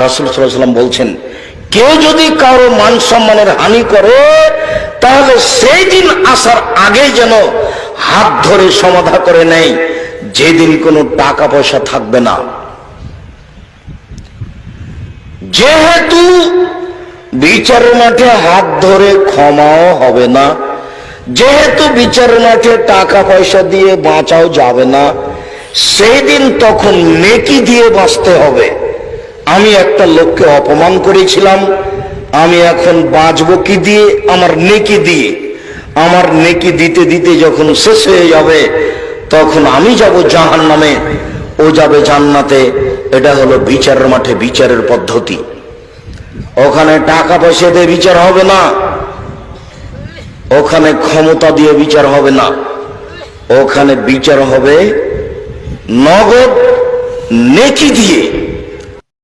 রাসুল সাল্লাম বলছেন, কেউ যদি কারও মান সম্মানের হানি করে, তাহলে সেই দিন আসার আগে যেন হাত ধরে সমাধা করে নেয়। যেদিন কোনো টাকা পয়সা থাকবে না। যেহেতু বিচারের মাঠে হাত ধরে ক্ষমাও হবে না, যেহেতু বিচারের মাঠে টাকা পয়সা দিয়ে বাঁচাও যাবে না, সেই দিন তখন নেকি দিয়ে বাঁচতে হবে। একটা লোককে অপমান করেছিলাম, আমি এখন বাঁচবো কি দিয়ে? আমার নেকি দিয়ে। আমার নেকি দিতে দিতে যখন শেষ হয়ে যাবে, তখন আমি যাব জাহান নামে ও যাবে জান্নাতে। এটা হলো বিচারের মাঠে বিচারের পদ্ধতি। ওখানে টাকা পয়সা দিয়ে বিচার হবে না। ওখানে ক্ষমতা দিয়ে বিচার হবে না। ওখানে বিচার হবে নগদ নেকি দিয়ে।